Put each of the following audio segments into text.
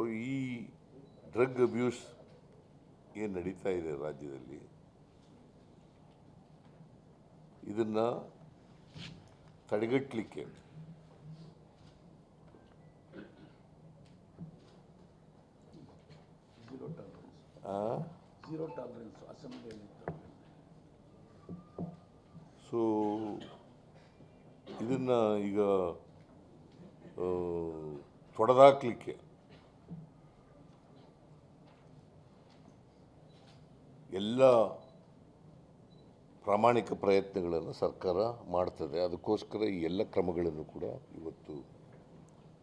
So ಈ drug abuse ಏನು ನಡೀತಾ ಇದೆ ರಾಜ್ಯದಲ್ಲಿ? ಇದನ್ನು ತಡೆಗಟ್ಟಲಿಕ್ಕೆ ಸೊ ಇದನ್ನು ಈಗ ತೊಡೆದಾಕ್ಲಿಕ್ಕೆ ಎಲ್ಲ ಪ್ರಾಮಾಣಿಕ ಪ್ರಯತ್ನಗಳನ್ನು ಸರ್ಕಾರ ಮಾಡ್ತದೆ. ಅದಕ್ಕೋಸ್ಕರ ಈ ಎಲ್ಲ ಕ್ರಮಗಳನ್ನು ಕೂಡ ಇವತ್ತು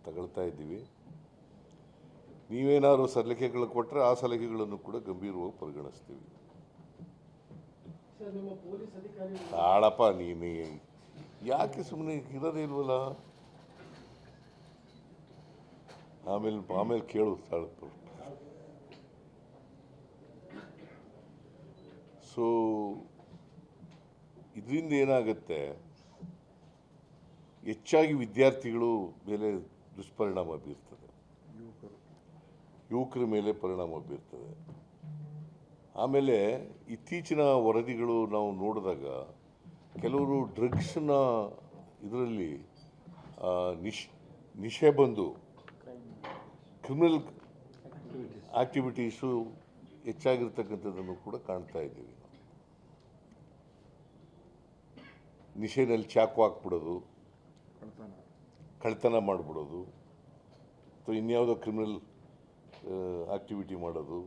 ತಗೊಳ್ತಾ ಇದ್ದೀವಿ. ನೀವೇನಾದ್ರು ಸಲಹೆಗಳು ಕೊಟ್ಟರೆ ಆ ಸಲಹೆಗಳನ್ನು ಕೂಡ ಗಂಭೀರವಾಗಿ ಪರಿಗಣಿಸ್ತೀವಿ. ನೀನೇ ತಾಳಪ್ಪ ನೀನು. ಯಾಕೆ ಸುಮ್ಮನೆ ಇರೋದೇ ಇಲ್ವಲ್ಲ? ಆಮೇಲೆ ಆಮೇಲೆ ಕೇಳು ತಾಳಪ್ಪ ಸೊ ಇದರಿಂದ ಏನಾಗುತ್ತೆ? ಹೆಚ್ಚಾಗಿ ವಿದ್ಯಾರ್ಥಿಗಳು ಮೇಲೆ ದುಷ್ಪರಿಣಾಮ ಬೀರ್ತದೆ. ಯುವಕರ. ಮೇಲೆ ಪರಿಣಾಮ ಬೀರ್ತದೆ. ಆಮೇಲೆ ಇತ್ತೀಚಿನ ವರದಿಗಳು ನಾವು ನೋಡಿದಾಗ ಕೆಲವರು ಡ್ರಗ್ಸ್ನ ಇದರಲ್ಲಿ ನಿಶ್ ನಿಶೆ ಬಂದು ಕ್ರಿಮಿನಲ್ ಆಕ್ಟಿವಿಟೀಸು ಹೆಚ್ಚಾಗಿರ್ತಕ್ಕಂಥದ್ದನ್ನು ಕೂಡ ಕಾಣ್ತಾ ಇದ್ದೀವಿ. ನಿಶೆನಲ್ಲಿ ಚಾಕು ಹಾಕ್ಬಿಡೋದು. ಕಳ್ತನ ಮಾಡಿಬಿಡೋದು. ಅಥವಾ ಇನ್ಯಾವುದೋ ಕ್ರಿಮಿನಲ್ ಆಕ್ಟಿವಿಟಿ ಮಾಡೋದು.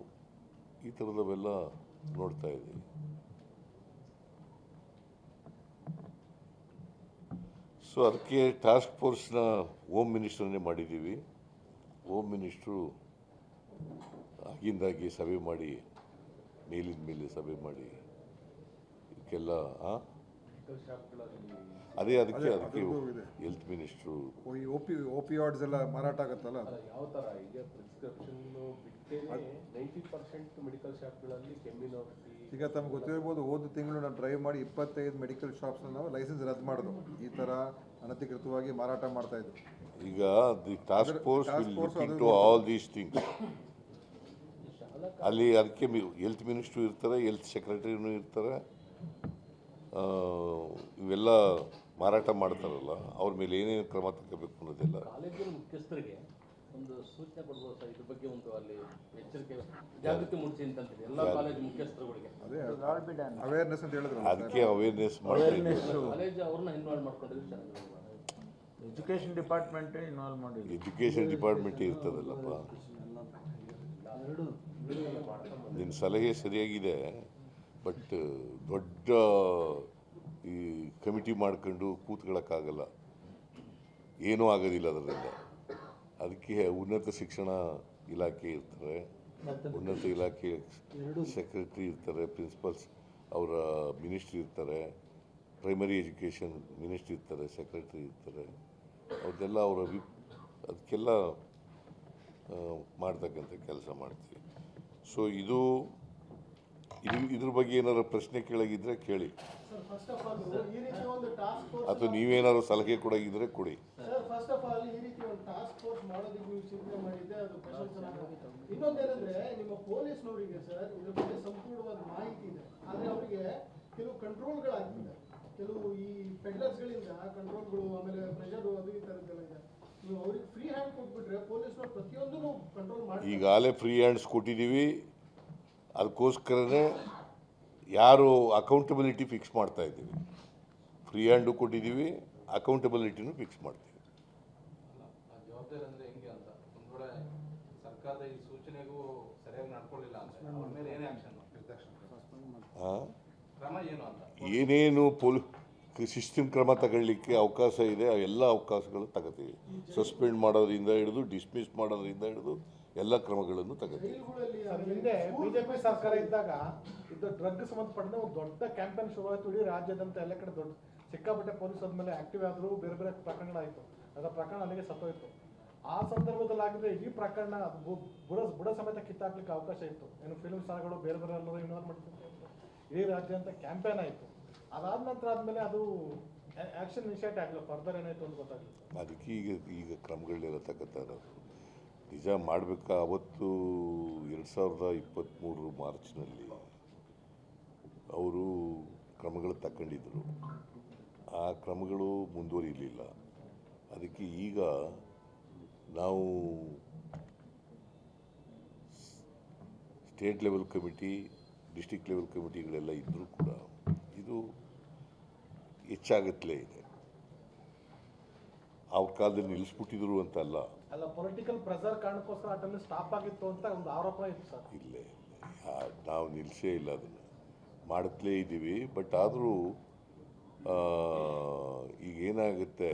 ಈ ಥರದವೆಲ್ಲ ನೋಡ್ತಾ ಇದ್ದೀವಿ ಸೊ ಅದಕ್ಕೆ ಟಾಸ್ಕ್ ಫೋರ್ಸ್ನ ಹೋಮ್ ಮಿನಿಸ್ಟ್ರನ್ನೇ ಮಾಡಿದ್ದೀವಿ. ಹೋಮ್ ಮಿನಿಸ್ಟ್ರು ಆಗಿಂದಾಗಿ ಸಭೆ ಮಾಡಿ ಮೇಲಿನ ಮೇಲೆ ಸಭೆ ಮಾಡಿ, ಇದಕ್ಕೆಲ್ಲ? ಅದೇ ಅದಕ್ಕೆ ಅದೇ, ಅದಕ್ಕೆ. ಹೆಲ್ತ್ ಮಿನಿಸ್ಟ್ರು ಈ ಓಪಿ ಓಪಿಯಾಡ್ಸ್ ಎಲ್ಲ ಮಾರಾಟ ಆಗತ್ತಲ್ಲ? ಯಾವ ತರ? ಈಗ ಪ್ರಿಸ್ಕ್ರಿಪ್ಷನ್ ನೈಂಟಿ ಪರ್ಸೆಂಟ್ ಮೆಡಿಕಲ್ ಶಾಪ್ಗಳಲ್ಲಿ ಕೆಮ್ಮಿನ ಈಗ ತಮ್ಗೆ ಗೊತ್ತಿರ್ಬೋದು ಹೋದ ತಿಂಗಳು ನಾನು ಡ್ರೈವ್ ಮಾಡಿ ಇಪ್ಪತ್ತೈದು ಮೆಡಿಕಲ್ ಶಾಪ್ಸ್ನ ನಾವು ಲೈಸೆನ್ಸ್ ರದ್ದು ಮಾಡೋದು. ಈ ಥರ ಅನಧಿಕೃತವಾಗಿ ಮಾರಾಟ ಮಾಡ್ತಾ ಇದ್ರು. ಈಗ the task force will look ಅದು ಟು ಆಲ್ ದೀಸ್ ಥಿಂಗ್ಸ್ ಅಲ್ಲಿ ಅದಕ್ಕೆ ಹೆಲ್ತ್ ಮಿನಿಸ್ಟ್ರು ಇರ್ತಾರೆ ಹೆಲ್ತ್ ಸೆಕ್ರೆಟರಿನೂ ಇರ್ತಾರೆ. ಇವೆಲ್ಲ ಮಾರಾಟ ಮಾಡ್ತಾರಲ್ಲ ಅವ್ರ ಮೇಲೆ ಏನೇನು ಕ್ರಮ ತಗೋಬೇಕು ಅನ್ನೋದಿಲ್ಲ. ಕಾಲೇಜಿನ ಮುಖ್ಯಸ್ಥರಿಗೆ ಒಂದು ಸೂಚನೆ ಕೊಡ್ಬೋದು ಸರ್ ಇದ್ರ ಬಗ್ಗೆ ಒಂದು ಅಲ್ಲಿ ಎಚ್ಚರಿಕೆ ಜಾಗೃತಿ ಮೂಡಿಸಿ ಅಂತಂತೀವಿ ಎಲ್ಲ ಕಾಲೇಜು ಮುಖ್ಯಸ್ಥರುಗಳಿಗೆ? ಅದೇ ಅವೇರ್ನೆಸ್ ಅಂತ ಹೇಳಿದ್ರು ಅದಕ್ಕೆ ಅವೇರ್ನೆಸ್ ಕಾಲೇಜ್ ಅವ್ರನ್ನ ಇನ್ವಾಲ್ವ್ ಎಜುಕೇಷನ್ ಡಿಪಾರ್ಟ್ಮೆಂಟ್ ಇನ್ವಾಲ್ವ್ ಮಾಡಿ ಎಜುಕೇಶನ್ ಡಿಪಾರ್ಟ್ಮೆಂಟ್ ಇರ್ತದಲ್ಲಪ್ಪ. ನಿನ್ನ ಸಲಹೆ ಸರಿಯಾಗಿದೆ. ಬಟ್ ದೊಡ್ಡ ಈ ಕಮಿಟಿ ಮಾಡ್ಕೊಂಡು ಕೂತ್ಕೊಳ್ಳೋಕ್ಕಾಗಲ್ಲ. ಏನೂ ಆಗೋದಿಲ್ಲ ಅದರಿಂದ. ಅದಕ್ಕೆ ಉನ್ನತ ಶಿಕ್ಷಣ ಇಲಾಖೆ ಇರ್ತಾರೆ. ಉನ್ನತ ಇಲಾಖೆ ಸೆಕ್ರೆಟ್ರಿ ಇರ್ತಾರೆ ಪ್ರಿನ್ಸಿಪಲ್ಸ್ ಅವರ ಮಿನಿಸ್ಟ್ರಿ ಇರ್ತಾರೆ. ಪ್ರೈಮರಿ ಎಜುಕೇಷನ್ ಮಿನಿಸ್ಟ್ರಿ ಇರ್ತಾರೆ ಸೆಕ್ರೆಟ್ರಿ ಇರ್ತಾರೆ. ಅವ್ರದ್ದೆಲ್ಲ ಅವರ ವಿಪ್ ಅದಕ್ಕೆಲ್ಲ ಮಾಡ್ತಕ್ಕಂಥ ಕೆಲಸ ಮಾಡ್ತೀವಿ. ಸೊ ಇದು ಇದು ಇದ್ರ ಬಗ್ಗೆ ಏನಾದ್ರು ಪ್ರಶ್ನೆ ಕೇಳಿದ್ರೆ ಕೇಳಿ. ಅಥವಾ ನೀವೇನಾದ್ರು ಸಲಹೆ ಕೊಡಗಿದ್ರೆ ಕೊಡಿ. ಕೆಲವು ಕಂಟ್ರೋಲ್ಗಳಾಗ್ತಿದೆ ಕೆಲವು ಈ ಕಂಟ್ರೋಲ್ಗಳು ಆಮೇಲೆ ಪ್ರೆಷರ್ ಅದು ಈ ಥರದ್ದೆಲ್ಲ ಇದೆ. ನೀವು ಅವ್ರಿಗೆ ಫ್ರೀ ಹ್ಯಾಂಡ್ ಕೊಟ್ಬಿಟ್ರೆ ಪೊಲೀಸ್ನವ್ರು ಪ್ರತಿಯೊಂದನ್ನು ಕಂಟ್ರೋಲ್ ಮಾಡಿ ಈಗಾಗಲೇ ಫ್ರೀ ಹ್ಯಾಂಡ್ಸ್ ಕೊಟ್ಟಿದ್ದೀವಿ. ಅದಕ್ಕೋಸ್ಕರನೇ ಯಾರು ಅಕೌಂಟಬಿಲಿಟಿ ಫಿಕ್ಸ್ ಮಾಡ್ತಾ ಇದ್ದೀವಿ. ಫ್ರೀ ಹ್ಯಾಂಡು ಕೊಟ್ಟಿದ್ದೀವಿ ಅಕೌಂಟಬಿಲಿಟಿನೂ ಫಿಕ್ಸ್ ಮಾಡ್ತೀವಿ. ಆ ಜವಾಬ್ದಾರಿ ಅಂದ್ರೆ ಹೆಂಗೆ ಅಂತ? ಒಂದ್ ವೇಳೆ ಸರ್ಕಾರದ ಈ ಸೂಚನೆಗೂ ಸರಿಯಾಗಿ ನಡ್ಕೊಳ್ಳಿಲ್ಲ ಅಂದ್ರೆ ಅವ್ರ ಮೇಲೆ ಏನೇ ಆಕ್ಷನ್ ಆ? ಕ್ರಮ ಏನು ಅಂತ? ಏನೇನು ಪೊಲೀಸ್ ಶಿಸ್ತಿನ ಕ್ರಮ ತಗೊಳ್ಳಿಕ್ಕೆ ಅವಕಾಶ ಇದೆ ಆ ಎಲ್ಲ ಅವಕಾಶಗಳು ತಗೋತೀವಿ. ಸಸ್ಪೆಂಡ್ ಮಾಡೋದ್ರಿಂದ ಹಿಡಿದು ಡಿಸ್ಮಿಸ್ ಮಾಡೋದ್ರಿಂದ ಹಿಡಿದು ಎಲ್ಲ ಕ್ರಮಗಳನ್ನು ಸರ್ ಹಿಂದೆ ಬಿಜೆಪಿ ಸರ್ಕಾರ ಇದ್ದಾಗ ಇದು ಡ್ರಗ್ ಸಂಬಂಧಪಟ್ಟಂತೆ ಒಂದು ದೊಡ್ಡ ಕ್ಯಾಂಪೇನ್ ಶುರುವಾಯಿತು. ಇಡೀ ರಾಜ್ಯದಂತ ಎಲ್ಲ ಕಡೆ ದೊಡ್ಡ ಸಿಕ್ಕಾಪಟ್ಟೆ ಪೊಲೀಸ್ ಆದ್ಮೇಲೆ ಆಕ್ಟಿವ್ ಆದ್ರು ಬೇರೆ ಬೇರೆ ಪ್ರಕರಣಗಳಾಯಿತು ಅದರ ಪ್ರಕರಣ ಅಲ್ಲಿಗೆ ಸತ್ತೋಯ್ತು. ಆ ಸಂದರ್ಭದಲ್ಲಿ ಆಗಿದ್ರೆ ಈ ಪ್ರಕರಣ ಬುಡ ಬುಡ ಸಮೇತ ಕಿತ್ತಾಕ್ಲಿಕ್ಕೆ ಅವಕಾಶ ಇತ್ತು. ಏನು ಫಿಲ್ಮ್ ಸ್ಟಾರ್ಗಳು ಬೇರೆ ಬೇರೆ ಎಲ್ಲರೂ ಇನ್ವಾಲ್ವ್ ಮಾಡ್ತಿದ್ರು. ಇಡೀ ರಾಜ್ಯ ಅಂತ ಕ್ಯಾಂಪೇನ್ ಆಯಿತು. ಅದಾದ ನಂತರ ಆದ್ಮೇಲೆ ಅದು ಆಕ್ಷನ್ ಇನಿಷಿಯೇಟ್ ಆಗಲಿಲ್ಲ. ಫರ್ದರ್ ಏನಾಯ್ತು ಅಂತ ಗೊತ್ತಾಗಲಿಲ್ಲ. ಅದಕ್ಕೆ ಈಗ ಈಗ ಕ್ರಮಗಳನ್ನೆಲ್ಲ ತಗೋತಾ ಇರೋದು ನಿಜ ಮಾಡಬೇಕಾ? ಅವತ್ತು ಎರಡು ಸಾವಿರದ ಇಪ್ಪತ್ತ್ಮೂರು ಮಾರ್ಚ್ನಲ್ಲಿ ಅವರು ಕ್ರಮಗಳು ತಗೊಂಡಿದ್ದರು ಆ ಕ್ರಮಗಳು ಮುಂದುವರಿಯಲಿಲ್ಲ ಅದಕ್ಕೆ ಈಗ ನಾವು state level committee district level ಕಮಿಟಿಗಳೆಲ್ಲ ಇದ್ದರೂ ಕೂಡ ಇದು ಹೆಚ್ಚಾಗತ್ತಲೇ ಇದೆ. ಅವ್ರ ಕಾಲದಲ್ಲಿ ನಿಲ್ಲಿಸ್ಬಿಟ್ಟಿದ್ರು ಅಂತ ಅಲ್ಲ ಪೊಲಿಟಿಕಲ್ ಪ್ರೆಸರ್ ಕಾರಣಕ್ಕೋಸ್ಕರ ಆ ಟೈಮಲ್ಲಿ ಸ್ಟಾಪ್ ಆಗಿತ್ತು ಅಂತ ಒಂದು ಆರೋಪ ಇತ್ತು ಸರ್. ಇಲ್ಲೇ ನಾವು ನಿಲ್ಲಿಸೇ ಇಲ್ಲ ಅದನ್ನು. ಮಾಡುತ್ತಲೇ ಇದ್ದೀವಿ ಬಟ್ ಆದರೂ ಈಗ ಏನಾಗುತ್ತೆ,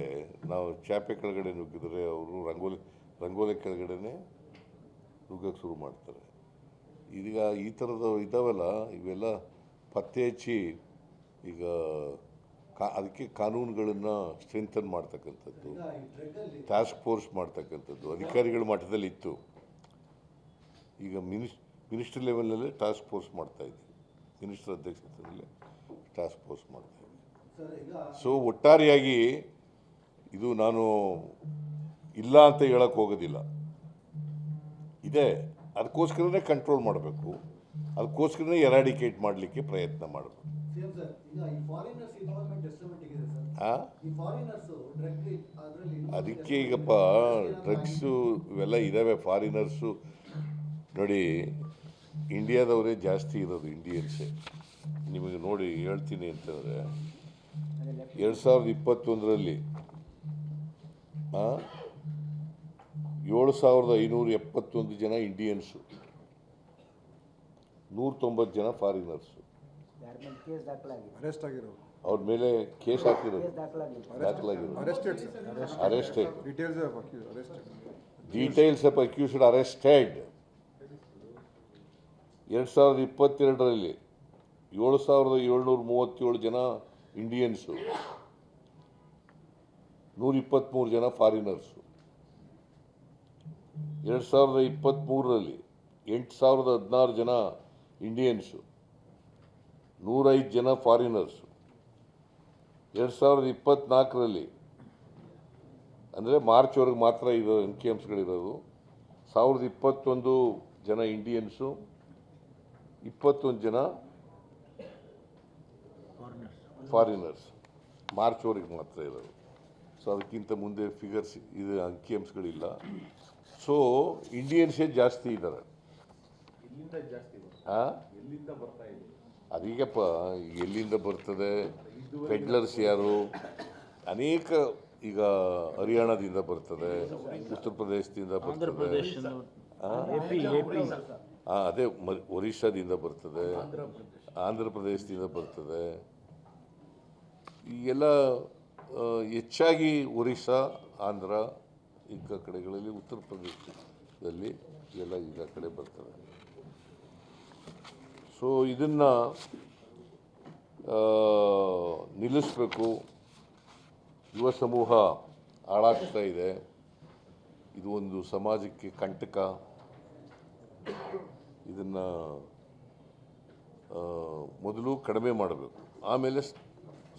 ನಾವು ಚಾಪೆ ಕೆಳಗಡೆ ನುಗ್ಗಿದ್ರೆ ಅವರು ರಂಗೋಲಿ ರಂಗೋಲಿ ಕೆಳಗಡೆನೆ ನುಗ್ಗಕ್ಕೆ ಶುರು ಮಾಡ್ತಾರೆ. ಈಗ ಈ ಥರದ ಇದ್ದಾವಲ್ಲ ಇವೆಲ್ಲ ಪತ್ತೆ ಹಚ್ಚಿ ಈಗ ಕಾ, ಅದಕ್ಕೆ ಕಾನೂನುಗಳನ್ನು ಸ್ಟ್ರೆಂಥನ್ ಮಾಡ್ತಕ್ಕಂಥದ್ದು ಟಾಸ್ಕ್ ಫೋರ್ಸ್ ಮಾಡ್ತಕ್ಕಂಥದ್ದು, ಅಧಿಕಾರಿಗಳ ಮಟ್ಟದಲ್ಲಿ ಇತ್ತು. ಈಗ ಮಿನಿಸ್ ಮಿನಿಸ್ಟರ್ ಲೆವೆಲಲ್ಲೇ ಟಾಸ್ಕ್ ಫೋರ್ಸ್ ಮಾಡ್ತಾ ಇದ್ದೀವಿ ಮಿನಿಸ್ಟರ್ ಅಧ್ಯಕ್ಷತೆಯಲ್ಲಿ ಟಾಸ್ಕ್ ಫೋರ್ಸ್ ಮಾಡ್ತಾ ಇದ್ದೀವಿ ಸೊ ಒಟ್ಟಾರೆಯಾಗಿ ಇದು ನಾನು ಇಲ್ಲ ಅಂತ ಹೇಳಕ್ಕೆ ಹೋಗೋದಿಲ್ಲ. ಇದೆ, ಅದಕ್ಕೋಸ್ಕರನೇ ಕಂಟ್ರೋಲ್ ಮಾಡಬೇಕು. ಅದಕ್ಕೋಸ್ಕರನೇ ಎರಾಡಿಕೇಟ್ ಮಾಡಲಿಕ್ಕೆ ಪ್ರಯತ್ನ ಮಾಡಬೇಕು. ಅದಕ್ಕೆ ಈಗಪ್ಪ ಡ್ರಗ್ಸು ಇವೆಲ್ಲ ಇದ್ದಾವೆ ಫಾರಿನರ್ಸು ನೋಡಿ ಇಂಡಿಯಾದವರೇ ಜಾಸ್ತಿ ಇರೋದು ಇಂಡಿಯನ್ಸೇ ನಿಮಗೆ ನೋಡಿ ಹೇಳ್ತೀನಿ ಅಂತಂದರೆ ಎರಡು ಸಾವಿರದ ಇಪ್ಪತ್ತೊಂದರಲ್ಲಿ ಏಳು ಸಾವಿರದ ಐನೂರ ಎಪ್ಪತ್ತೊಂದು ಜನ ಇಂಡಿಯನ್ಸು ನೂರ ತೊಂಬತ್ತು ಜನ ಫಾರಿನರ್ಸು ಮೇಲೆ ಕೇಸ್ ದಾಖಲಾಗಿದೆ. ಅರೆಸ್ಟ್ ಆಗಿರೋರು. ಅವ್ರ ಮೇಲೆ ಕೇಸ್ ಹಾಕಿರೋದು ಕೇಸ್ ದಾಖಲಾಗಿದೆ. ದಾಖಲಾಗಿರೋದು arrested sir arrested details arrested details of accused arrested ಎರಡು ಸಾವಿರದ ಇಪ್ಪತ್ತೆರಡರಲ್ಲಿ ಏಳು ಸಾವಿರದ ಏಳ್ನೂರ ಮೂವತ್ತೇಳು ಜನ ಇಂಡಿಯನ್ಸು ನೂರ ಇಪ್ಪತ್ತ್ಮೂರು ಜನ ಫಾರಿನರ್ಸು ಎರಡು ಸಾವಿರದ ಇಪ್ಪತ್ತ್ಮೂರರಲ್ಲಿ ಎಂಟು ಸಾವಿರದ ಹದಿನಾರು ಜನ ಇಂಡಿಯನ್ಸು ನೂರೈದು ಜನ ಫಾರಿನರ್ಸು ಎರಡು ಸಾವಿರದ ಇಪ್ಪತ್ತ್ನಾಲ್ಕರಲ್ಲಿ ಅಂದರೆ ಮಾರ್ಚ್ವರೆಗೆ ಮಾತ್ರ ಇರೋ ಎನ್ ಕೆ ಎಮ್ಸ್ಗಳಿರೋದು ಸಾವಿರದ ಇಪ್ಪತ್ತೊಂದು ಜನ ಇಂಡಿಯನ್ಸು ಇಪ್ಪತ್ತೊಂದು ಜನ ಫಾರಿನರ್ಸ್ ಮಾರ್ಚ್ವರೆಗೆ ಮಾತ್ರ ಇರೋದು. ಸೊ ಅದಕ್ಕಿಂತ ಮುಂದೆ ಫಿಗರ್ಸ್ ಇದು ಅಂಕಿಅಂಶಗಳಿಲ್ಲ ಸೊ ಇಂಡಿಯನ್ಸೇ ಜಾಸ್ತಿ ಇದ್ದಾರೆ. ಇಲ್ಲಿಂದ ಅದೀಗಪ್ಪ ಎಲ್ಲಿಂದ ಬರ್ತದೆ? ಪೆಡ್ಲರ್ಸ್ ಯಾರು? ಅನೇಕ ಈಗ ಹರಿಯಾಣದಿಂದ ಬರ್ತದೆ ಉತ್ತರ ಪ್ರದೇಶದಿಂದ ಬರ್ತದೆ. ಹಾಂ ಅದೇ ಒರಿಸ್ಸಾದಿಂದ ಬರ್ತದೆ ಆಂಧ್ರ ಪ್ರದೇಶದಿಂದ ಬರ್ತದೆ. ಈ ಎಲ್ಲ ಹೆಚ್ಚಾಗಿ ಒರಿಸ್ಸಾ ಆಂಧ್ರ ಈ ಕಡೆಗಳಲ್ಲಿ ಉತ್ತರ ಪ್ರದೇಶದಲ್ಲಿ ಎಲ್ಲ ಈಗ ಕಡೆ ಬರ್ತದೆ ಸೊ ಇದನ್ನು ನಿಲ್ಲಿಸಬೇಕು. ಯುವ ಸಮೂಹ ಹಾಳಾಗ್ತಾ ಇದೆ. ಇದು ಒಂದು ಸಮಾಜಕ್ಕೆ ಕಂಟಕ. ಇದನ್ನು ಮೊದಲು ಕಡಿಮೆ ಮಾಡಬೇಕು. ಆಮೇಲೆ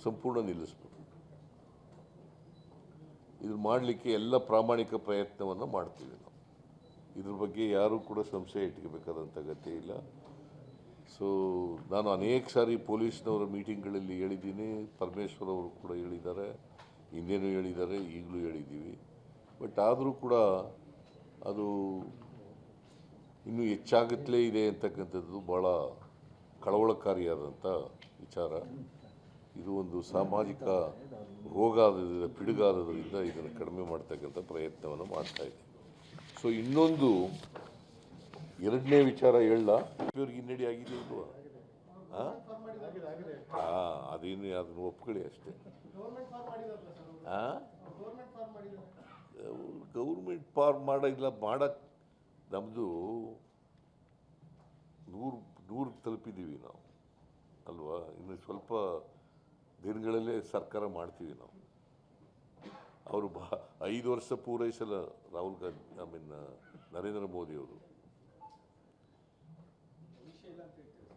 ಸಂಪೂರ್ಣ ನಿಲ್ಲಿಸ್ಬೇಕು. ಇದು ಮಾಡಲಿಕ್ಕೆ ಎಲ್ಲ ಪ್ರಾಮಾಣಿಕ ಪ್ರಯತ್ನವನ್ನು ಮಾಡ್ತೀವಿ ನಾವು. ಇದ್ರ ಬಗ್ಗೆ ಯಾರೂ ಕೂಡ ಸಂಶಯ ಇಟ್ಕೋಬೇಕಾದಂಥ ಅಗತ್ಯ ಇಲ್ಲ. ಸೊ ನಾನು ಅನೇಕ ಸಾರಿ ಪೊಲೀಸ್ನವರ ಮೀಟಿಂಗ್ಗಳಲ್ಲಿ ಹೇಳಿದ್ದೀನಿ, ಪರಮೇಶ್ವರ್ ಅವರು ಕೂಡ ಹೇಳಿದ್ದಾರೆ ಹಿಂದೇನೂ ಹೇಳಿದ್ದಾರೆ, ಈಗಲೂ ಹೇಳಿದ್ದೀವಿ. ಬಟ್ ಆದರೂ ಕೂಡ ಅದು ಇನ್ನೂ ಹೆಚ್ಚಾಗುತ್ತಲೇ ಇದೆ ಅಂತಕ್ಕಂಥದ್ದು ಭಾಳ ಕಳವಳಕಾರಿಯಾದಂಥ ವಿಚಾರ. ಇದು ಒಂದು ಸಾಮಾಜಿಕ ರೋಗ ಆದದ್ರಿಂದ, ಪಿಡುಗಾದದ್ರಿಂದ ಇದನ್ನು ಕಡಿಮೆ ಮಾಡ್ತಕ್ಕಂಥ ಪ್ರಯತ್ನವನ್ನು ಮಾಡ್ತಾ ಇದೆ ಸೊ ಇನ್ನೊಂದು ಎರಡನೇ ವಿಚಾರ ಹೇಳಲ್ಲ ಇವ್ರಿಗೆ ಹಿನ್ನಡಿ ಆಗಿದೆ ಇಲ್ವಾ? ಹಾಂ ಅದೇನು ಅದನ್ನು ಒಪ್ಕೊಳ್ಳಿ ಅಷ್ಟೇ. ಹಾಂ ಗೌರ್ಮೆಂಟ್ ಫಾರ್ಮ್ ಮಾಡಿಲ್ಲ ಮಾಡಕ್ಕೆ ನಮ್ಮದು ನೂರು ನೂರು ತಲುಪಿದ್ದೀವಿ ನಾವು. ಅಲ್ವಾ? ಇನ್ನು ಸ್ವಲ್ಪ ದಿನಗಳಲ್ಲೇ ಸರ್ಕಾರ ಮಾಡ್ತೀವಿ ನಾವು. ಅವರು ಬಾ, ಐದು ವರ್ಷ ಪೂರೈಸಲ್ಲ ರಾಹುಲ್ ಗಾಂಧಿ ಐ ಮೀನ್ ನರೇಂದ್ರ ಮೋದಿಯವರು ಆ?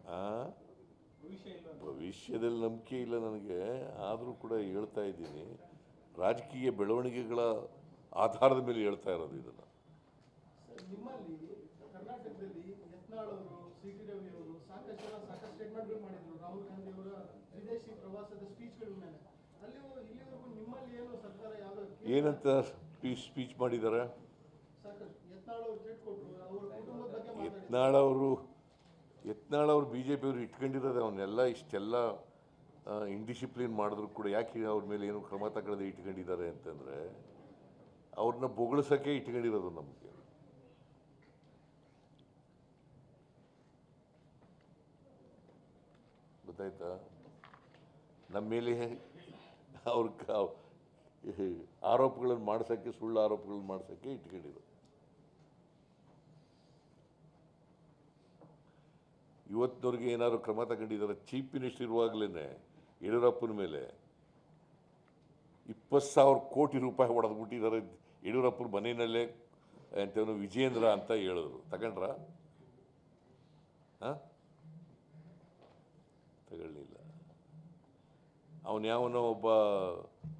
ಭವಿಷ್ಯದಲ್ಲಿ ನಂಬಿಕೆ ಇಲ್ಲ ನನಗೆ. ಆದರೂ ಕೂಡ ಹೇಳ್ತಾ ಇದ್ದೀನಿ. ರಾಜಕೀಯ ಬೆಳವಣಿಗೆಗಳ ಆಧಾರದ ಮೇಲೆ ಹೇಳ್ತಾ ಇರೋದು ಇದನ್ನು. ಏನಂತ ಸ್ಪೀಚ್ ಸ್ಪೀಚ್ ಮಾಡಿದ್ದಾರೆ ಯತ್ನಾಳ್ ಅವರು ಯತ್ನಾಳ್ ಅವರು ಬಿ ಜೆ ಪಿಯವರು ಇಟ್ಕೊಂಡಿರೋದು ಅವನ್ನೆಲ್ಲ ಇಷ್ಟೆಲ್ಲ ಇಂಡಿಸಿಪ್ಲಿನ್ ಮಾಡಿದ್ರು ಕೂಡ. ಯಾಕೆ ಅವ್ರ ಮೇಲೆ ಏನು ಕ್ರಮ ತಗೊಳ್ಳದೆ ಇಟ್ಕೊಂಡಿದ್ದಾರೆ ಅಂತಂದರೆ ಅವ್ರನ್ನ ಬೊಗಳಿಸೋಕ್ಕೆ ಇಟ್ಕೊಂಡಿರೋದು ನಮಗೆ. ಗೊತ್ತಾಯ್ತಾ? ನಮ್ಮ ಮೇಲೆ ಅವ್ರ ಆರೋಪಗಳನ್ನು ಮಾಡ್ಸೋಕ್ಕೆ ಸುಳ್ಳು ಆರೋಪಗಳನ್ನು ಮಾಡ್ಸೋಕ್ಕೆ ಇಟ್ಕೊಂಡಿರೋದು. ಇವತ್ತಿನವ್ರಿಗೆ ಏನಾದ್ರು ಕ್ರಮ ತಗೊಂಡಿದ್ದಾರೆ? ಚೀಫ್ ಮಿನಿಸ್ಟರ್ ಇರುವಾಗಲೇ ಯಡಿಯೂರಪ್ಪನ ಮೇಲೆ ಇಪ್ಪತ್ತು ಸಾವಿರ ಕೋಟಿ ರೂಪಾಯಿ ಹೊಡೆದ್ಬಿಟ್ಟಿದ್ದಾರೆ ಯಡಿಯೂರಪ್ಪನ ಮನೆಯಲ್ಲೇ ಅಂತೇನು ವಿಜೇಂದ್ರ ಅಂತ ಹೇಳಿದ್ರು. ತಗೊಂಡ್ರ? ಹಾಂ? ತಗೊಳ್ಳಿಲ್ಲ. ಅವನು ಯಾವನೋ ಒಬ್ಬ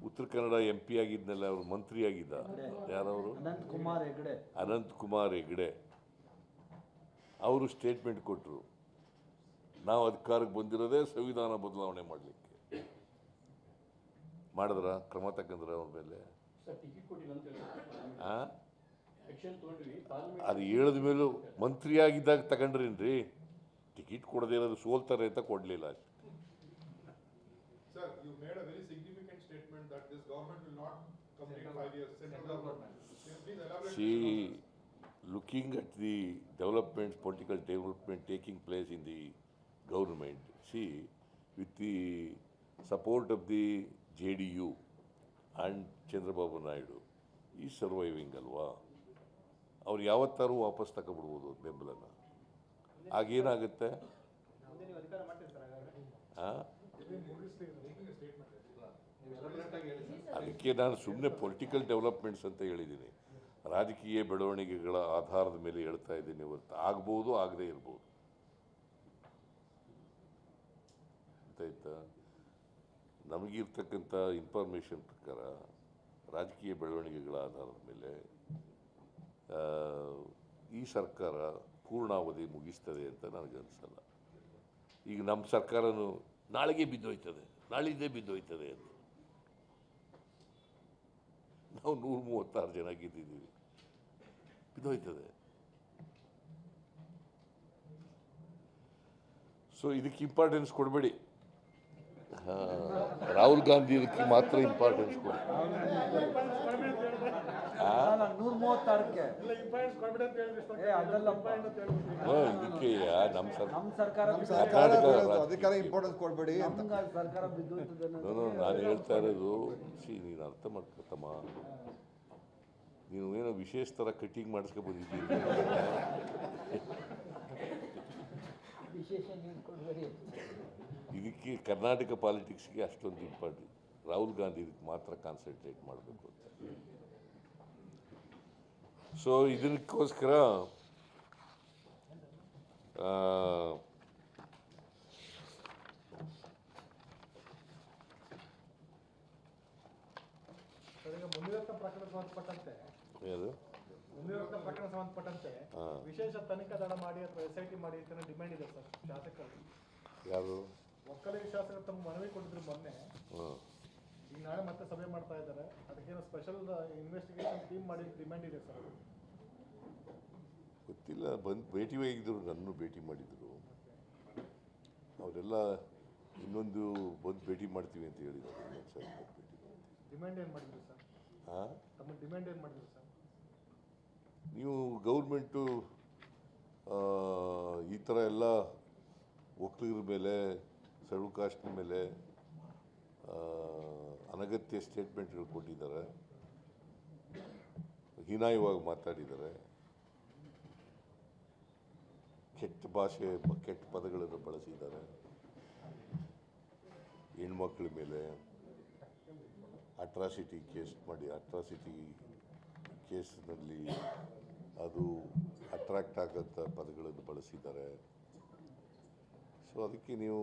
ಉತ್ತರ ಕನ್ನಡ ಎಂ ಪಿ ಆಗಿದ್ನಲ್ಲ ಅವರು ಮಂತ್ರಿ ಆಗಿದ್ದ. ಯಾರವರು? ಅನಂತ್ ಕುಮಾರ್ ಹೆಗ್ಡೆ. ಅವರು ಸ್ಟೇಟ್ಮೆಂಟ್ ಕೊಟ್ಟರು ನಾವು ಅಧಿಕಾರಕ್ಕೆ ಬಂದಿರೋದೇ ಸಂವಿಧಾನ ಬದಲಾವಣೆ ಮಾಡಲಿಕ್ಕೆ. ಮಾಡಿದ್ರ? ಕ್ರಮ ತಕ್ಕಂದ್ರ ಅವ್ರ ಮೇಲೆ? ಸರ್ ಟಿಕೆಟ್ ಅಂತ ಹೇಳಿ ಆ? ಆಕ್ಷನ್ ತಗೊಂಡ್ವಿ. ಪಾರ್ಲಿಮೆಂಟ್ ಅದು ಹೇಳಿದ ಮೇಲೂ ಮಂತ್ರಿಯಾಗಿದ್ದಾಗ ತಗೊಂಡ್ರೇನ್ರಿ? ಟಿಕೆಟ್ ಕೊಡದೇ ಇರೋದು ಸೋಲ್ತಾರೆ ಅಂತ ಕೊಡಲಿಲ್ಲ. Sir, looking at the development political development taking this government will not government. See, with the support of the JDU and Chandrababu Naidu, is surviving ಅಲ್ವಾ ಅವ್ರು ಯಾವತ್ತಾರು ವಾಪಸ್ ತಗೊಬಿಡ್ಬೋದು ಬೆಂಬಲನ ಆಗೇನಾಗುತ್ತೆ? ಅದಕ್ಕೆ ನಾನು ಸುಮ್ಮನೆ ಪೊಲಿಟಿಕಲ್ ಡೆವಲಪ್ಮೆಂಟ್ಸ್ ಅಂತ ಹೇಳಿದ್ದೀನಿ ರಾಜಕೀಯ ಬೆಳವಣಿಗೆಗಳ ಆಧಾರದ ಮೇಲೆ ಹೇಳ್ತಾ ಇದ್ದೀನಿ ಹೊರತು ಆಗ್ಬೋದು ಆಗದೇ ಇರ್ಬೋದು ಗೊತ್ತಾಯ್ತಾ ನಮಗಿರ್ತಕ್ಕಂಥ ಇನ್ಫಾರ್ಮೇಷನ್ ಪ್ರಕಾರ ರಾಜಕೀಯ ಬೆಳವಣಿಗೆಗಳ ಆಧಾರದ ಮೇಲೆ ಈ ಸರ್ಕಾರ ಪೂರ್ಣಾವಧಿ ಮುಗಿಸ್ತದೆ ಅಂತ ನನಗೆ ಅನಿಸಲ್ಲ. ಈಗ ನಮ್ಮ ಸರ್ಕಾರನು ನಾಳೆಗೆ ಬಿದ್ದೋಯ್ತದೆ, ನಾಳಿದ್ದೇ ಬಿದ್ದೋಯ್ತದೆ ಅಂತ. ನಾವು ನೂರ ಮೂವತ್ತಾರು ಜನ ಗೆದ್ದಿದ್ದೀವಿ. ಬಿದ್ದೋಯ್ತದೆ. ಸೊ ಇದಕ್ಕೆ ಇಂಪಾರ್ಟೆನ್ಸ್ ಕೊಡಬೇಡಿ. ರಾಹುಲ್ ಗಾಂಧಿ ಇದಕ್ಕೆ ಮಾತ್ರ ಇಂಪಾರ್ಟೆನ್ಸ್ ಕೊಡಿ. ಇದಕ್ಕೆ ನಮ್ಮ ಸರ್ ನಮ್ಮ ಸರ್ಕಾರ ಇಂಪಾರ್ಟೆನ್ಸ್ ಕೊಡಬೇಡಿ ನಾನು ಹೇಳ್ತಾ ಇರೋದು ಸಿ ನೀನು ಅರ್ಥ ಮಾಡ್ಕೊತಮ್ಮ. ನೀವು ಏನೋ ವಿಶೇಷ ಥರ ಕಟ್ಟಿಂಗ್ ಮಾಡಿಸ್ಕೊ ಬಂದಿದ್ದೀನಿ ವಿಶೇಷ ಇದಕ್ಕೆ ಕರ್ನಾಟಕ ಪಾಲಿಟಿಕ್ಸ್ಗೆ ಅಷ್ಟೊಂದು ಇಂಪಾರ್ಟೆಂಟ್ ರಾಹುಲ್ ಗಾಂಧಿ ಇದಕ್ಕೆ ಮಾತ್ರ ಕಾನ್ಸಂಟ್ರೇಟ್ ಮಾಡಬೇಕು ಅಂತ. ಸೊ ಇದಕ್ಕೋಸ್ಕರ ಪ್ರಕರಣ ಸಂಬಂಧಪಟ್ಟಂತೆ ವಿಶೇಷ ತನಿಖಾ ದಳ ಮಾಡಿ ಅಥವಾ ಎಸ್ ಐ ಟಿ ಮಾಡಿ ಡಿಮ್ಯಾಂಡ್ ಇದೆ ಸರ್ ಶಾಸಕರು ಯಾರು ಒಕ್ಕಲಿಗ ಶಾಸಕರು ತಮ್ಮ ಮನವಿ ಕೊಟ್ಟಿದ್ರು ಮೊನ್ನೆ. ಈಗ ನಾಳೆ ಮತ್ತೆ ಸಭೆ ಮಾಡ್ತಾ ಇದ್ದಾರೆ. ಅದಕ್ಕೇನು ಸ್ಪೆಷಲ್ ಇನ್ವೆಸ್ಟಿಗೇಷನ್ ಟೀಮ್ ಮಾಡಿ ಡಿಮ್ಯಾಂಡ್ ಇದೆ ಸರ್. ಗೊತ್ತಿಲ್ಲ. ಬಂದು ಭೇಟಿ ಆಗಿದ್ದರು ನನ್ನನ್ನು ಭೇಟಿ ಮಾಡಿದರು. ಅವರೆಲ್ಲ ಇನ್ನೊಂದು ಬಂದು ಭೇಟಿ ಮಾಡ್ತೀವಿ ಅಂತ ಹೇಳಿದ್ರು. ಭೇಟಿ ಡಿಮ್ಯಾಂಡ್ ಏನು ಮಾಡಿದ್ರು ಸರ್? ಹಾಂ ತಮ್ಮ ಡಿಮ್ಯಾಂಡ್ ಏನು ಮಾಡಿದ್ರು ಸರ್? ನೀವು ಗೌರ್ಮೆಂಟು ಈ ಥರ ಎಲ್ಲ ಒಕ್ಕಲಿಗರ ಮೇಲೆ ಕಾಸ್ಟ್ ಮೇಲೆ ಅನಗತ್ಯ ಸ್ಟೇಟ್ಮೆಂಟ್ಗಳು ಕೊಟ್ಟಿದ್ದಾರೆ. ಹೀನಾಯವಾಗಿ ಮಾತಾಡಿದ್ದಾರೆ. ಕೆಟ್ಟ ಭಾಷೆ, ಕೆಟ್ಟ ಪದಗಳನ್ನು ಬಳಸಿದ್ದಾರೆ. ಹೆಣ್ಮಕ್ಳ ಮೇಲೆ ಅಟ್ರಾಸಿಟಿ ಕೇಸ್ ಮಾಡಿ ಅಟ್ರಾಸಿಟಿ ಕೇಸ್ನಲ್ಲಿ ಅದು ಅಟ್ರಾಕ್ಟ್ ಆಗಂಥ ಪದಗಳನ್ನು ಬಳಸಿದ್ದಾರೆ. ಸೊ ಅದಕ್ಕೆ ನೀವು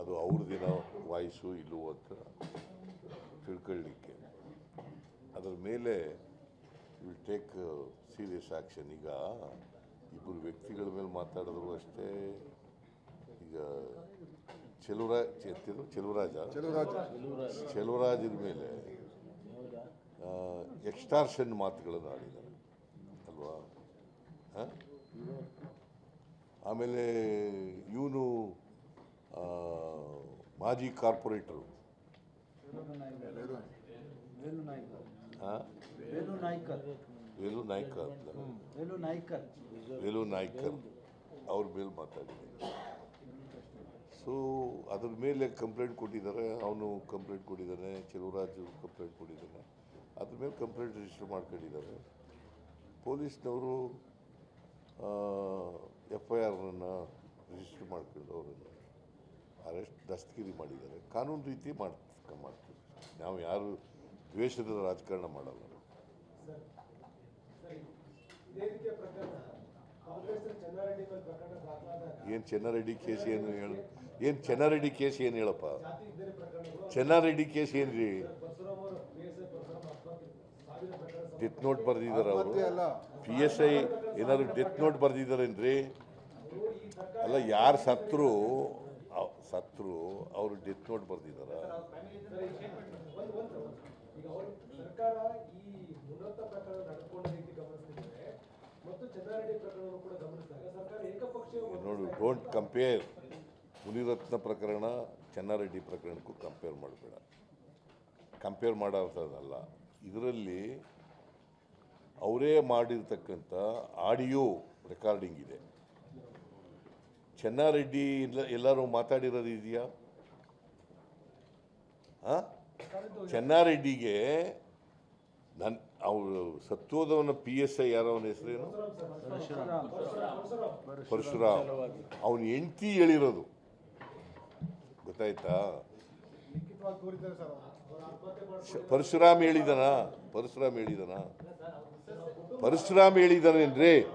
ಅದು ಅವ್ರದ್ದೇನೋ ವಾಯ್ಸು ಇಲ್ಲವೋ ಅಂತ ತಿಳ್ಕೊಳ್ಳಿಕ್ಕೆ. ಅದರ ಮೇಲೆ ವಿಲ್ ಟೇಕ್ ಸೀರಿಯಸ್ ಆ್ಯಕ್ಷನ್ ಈಗ ಇಬ್ಬರು ವ್ಯಕ್ತಿಗಳ ಮೇಲೆ ಮಾತಾಡಿದ್ರು ಅಷ್ಟೇ. ಈಗ ಚೆಲುವರಾಜ್ ಚೆತ್ತಿರು ಚೆಲುವರಾಜ? ಚೆಲುವರಾಜರ ಮೇಲೆ ಎಕ್ಸ್ಟಾರ್ಷನ್ ಮಾತುಗಳನ್ನು ಆಡಿದ್ದಾರೆ. ಅಲ್ವಾ? ಹಾಂ ಆಮೇಲೆ ಇವನು ಮಾಜಿ ಕಾರ್ಪೊರೇಟರು. ವೇಲು ನಾಯ್ಕ ಅಂತ ವೇಲು ನಾಯ್ಕರ್. ಅವ್ರ ಮೇಲೆ ಮಾತಾಡಿದ್ದೀನಿ. ಸೊ ಅದ್ರ ಮೇಲೆ ಕಂಪ್ಲೇಂಟ್ ಕೊಟ್ಟಿದ್ದಾರೆ. ಅವನು ಕಂಪ್ಲೇಂಟ್ ಕೊಟ್ಟಿದ್ದಾನೆ. ಚೆಲುವರಾಜು ಕಂಪ್ಲೇಂಟ್ ಕೊಟ್ಟಿದ್ದಾನೆ. ಅದ್ರ ಮೇಲೆ ಕಂಪ್ಲೇಂಟ್ ರಿಜಿಸ್ಟರ್ ಮಾಡ್ಕೊಂಡಿದ್ದಾರೆ. ಪೊಲೀಸ್ನವರು ಎಫ್ ಐ ಆರ್ನ ರಿಜಿಸ್ಟರ್ ಮಾಡ್ಕೊಂಡು ಅವರನ್ನು ಅರೆಸ್ಟ್ ದಸ್ತಗಿರಿ ಮಾಡಿದ್ದಾರೆ. ಕಾನೂನು ರೀತಿ ಮಾಡ್ತಕ್ಕ ಮಾಡ್ತೀವಿ. ನಾವು ಯಾರು ದ್ವೇಷದ ರಾಜಕಾರಣ ಮಾಡಲ್ಲ. ಇದೇ ರೀತಿಯ ಪ್ರಕರಣ ಕಾಂಗ್ರೆಸ್ ಚೆನ್ನಾರೆಡ್ಡಿ ಮೇಲೆ ಪ್ರಕರಣ ದಾಖಲಾದಾಗ ಏನು ಚೆನ್ನಾರೆಡ್ಡಿ ಕೇಸ್ ಏನು ಹೇಳು? ಏನು ಚೆನ್ನಾರೆಡ್ಡಿ ಕೇಸ್ ಏನು ಹೇಳಪ್ಪ? ಚೆನ್ನಾರೆಡ್ಡಿ ಕೇಸ್ ಏನು ರೀ ಡೆತ್ ನೋಟ್ ಬರೆದಿದ್ದಾರೆ ಅವರು. ಪಿ ಎಸ್ ಐ ಏನಾದ್ರು ಡೆತ್ ನೋಟ್ ಬರೆದಿದ್ದಾರೇನ್ರಿ ಅಲ್ಲ ಯಾರು ಸತ್ರು ಸತ್ರು ಅವರು ಡೆತ್ ನೋಟ್ ಬರೆದಿದ್ದಾರ ನೋಡು ಡೋಂಟ್ ಕಂಪೇರ್ ಮುನಿರತ್ನ ಪ್ರಕರಣ ಚೆನ್ನಾರೆಡ್ಡಿ ಪ್ರಕರಣಕ್ಕೂ ಕಂಪೇರ್ ಮಾಡಬೇಡ. ಕಂಪೇರ್ ಮಾಡೋಂಥದ್ದಲ್ಲ ಇದರಲ್ಲಿ ಅವರೇ ಮಾಡಿರ್ತಕ್ಕಂಥ ಆಡಿಯೋ ರೆಕಾರ್ಡಿಂಗ್ ಇದೆ. ಚೆನ್ನಾರೆಡ್ಡಿ ಇಲ್ಲ, ಎಲ್ಲರೂ ಮಾತಾಡಿರೋದು ಇದೆಯಾ? ಹಾಂ ಚೆನ್ನಾರೆಡ್ಡಿಗೆ ನನ್ನ ಅವರು ಸತ್ತೋದವನ ಪಿ ಎಸ್ ಐ ಯಾರೋ ಅವನ ಹೆಸರೇನು? ಪರಶುರಾಮ್. ಅವನ ಹೆಂಡತಿ ಹೇಳಿರೋದು. ಗೊತ್ತಾಯ್ತಾ? ಪರಶುರಾಮ್ ಹೇಳಿದನ? ಪರಶುರಾಮ್ ಹೇಳಿದನ? ಪರಶುರಾಮ್ ಹೇಳಿದಾನೇನ್ರಿ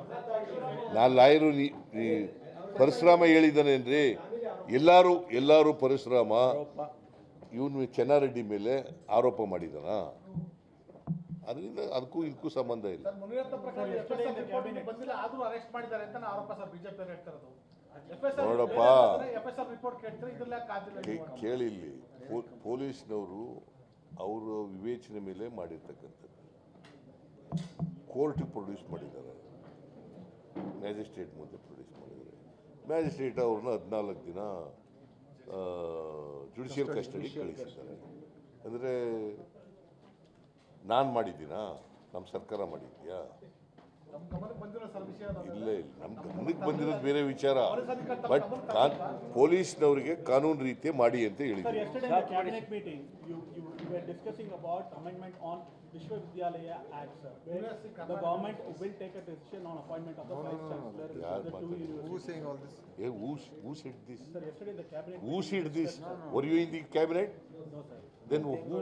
ನಾ ಲಾಯರು ನೀ- ಪರಶುರಾಮ ಹೇಳಿದಾನೇನ್ರಿ? ಎಲ್ಲರೂ ಎಲ್ಲರೂ ಪರಶುರಾಮ. ಇವನು ಚೆನ್ನಾರೆಡ್ಡಿ ಮೇಲೆ ಆರೋಪ ಮಾಡಿದಾನ. ಅದರಿಂದ ಅದಕ್ಕೂ ಇದಕ್ಕೂ ಸಂಬಂಧ ಇಲ್ಲ. ನೋಡಪ್ಪ. ಕೇಳಿಲ್ಲಿ ಪೊಲೀಸ್ನವರು ಅವರ ವಿವೇಚನೆ ಮೇಲೆ ಮಾಡಿರ್ತಕ್ಕಂಥದ್ದು. ಕೋರ್ಟಿಗೆ ಪ್ರೊಡ್ಯೂಸ್ ಮಾಡಿದ್ದಾರೆ. ಮ್ಯಾಜಿಸ್ಟ್ರೇಟ್ ಮುಂದೆ ಪ್ರೊಡ್ಯೂಸ್ ಮಾಡಿದ್ದಾರೆ. ಮ್ಯಾಜಿಸ್ಟ್ರೇಟ್ ಅವ್ರನ್ನ ಹದಿನಾಲ್ಕು ದಿನ ಜುಡಿಷಿಯಲ್ ಕಸ್ಟಡಿ ಕಳಿಸಿದ್ದಾರೆ. ಅಂದರೆ ನಾನು ಮಾಡಿದ್ದೀನಾ? ನಮ್ಮ ಸರ್ಕಾರ ಮಾಡಿದ್ಯಾ? ನಮ್ಮ ಗಮನಕ್ಕೆ ಬಂದಿರೋ ಸರ್ ಇಲ್ಲ ಇಲ್ಲ. ನಮ್ಮ ಗಮನಕ್ಕೆ ಬಂದಿರೋದು ಬೇರೆ ವಿಚಾರ. ಬಟ್ ಕಾನ್ ಪೊಲೀಸ್ನವರಿಗೆ ಕಾನೂನು ರೀತಿ ಮಾಡಿ ಅಂತ ಹೇಳಿದ್ದೀನಿ. ಹೇಳಿದ್ರು ವಿಶ್ವವಿದ್ಯಾಲಯ yeah sir the government will take a decision on appointment of the president ಯಾರು ಮಾತಾಡ್ಲಿ ಯಾರು saying all this uh use you said this sir yesterday in cabinet you said this or you in the cabinet then uh who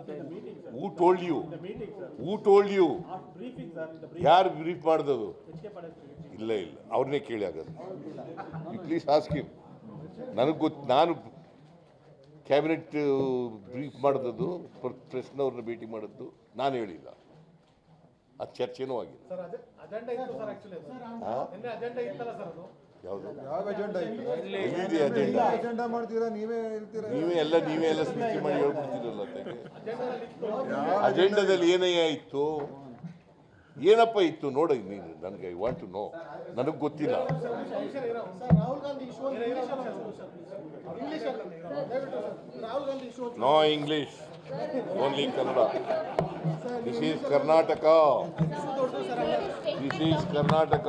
who told you in who told you are briefing sir the brief ಮಾಡ್ದದು? ಇಲ್ಲ ಇಲ್ಲ. ಅವ್ರನ್ನೇ ಕೇಳಿ ಆಗದ ಇಟ್ಲೀಸ್ ask you ನನಗೆ ನಾನು cabinet brief ಮಾಡಿದುದು ಪ್ರೆಸ್ನವ್ರನ್ನ ಭೇಟಿ ಮಾಡಿದ್ದು. ನಾನು ಹೇಳಿಲ್ಲ. ಆ ಚರ್ಚೆನೂ ಆಗಿಲ್ಲ. ಸರ್ ಅದೇ ಅಜೆಂಡಾ ಇತ್ತು ಸರ್ ಆಕ್ಚುಲಿ ನಿನ್ನೆ ಅಜೆಂಡಾ ಇತ್ತಲ್ಲ ಸರ್ ಅದು? ಯಾವುದು? ಯಾವ ಅಜೆಂಡಾ ಮಾಡ್ತೀರಾ ನೀವೇ ಹೇಳ್ತೀರಾ? ನೀವೇ ಎಲ್ಲ ನೀವೇ ಎಲ್ಲ ಸ್ಪೀಚ್ ಮಾಡಿ ಹೇಳ್ಬಿಡ್ತೀರಲ್ಲ. ಅಜೆಂಡಾದಲ್ಲಿ ಏನೇ ಆಯಿತು ಏನಪ್ಪ ಇತ್ತು ನೋಡಿ, ನೀನು, ನನಗೆ ಐ ವಾಂಟ್ ಟು ನೋ ನನಗೆ ಗೊತ್ತಿಲ್ಲ. Sir Rahul Gandhi issue English ದಯವಿಟ್ಟು sir Rahul Gandhi issue no English only Kannada this is Karnataka this is Karnataka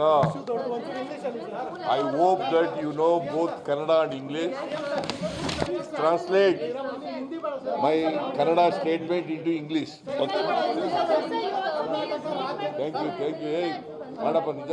I hope that you know both Kannada and English translate my Kannada statement into English thank you thank you ಏಯ್ ಮಾಡಪ್ಪ ನಿಜ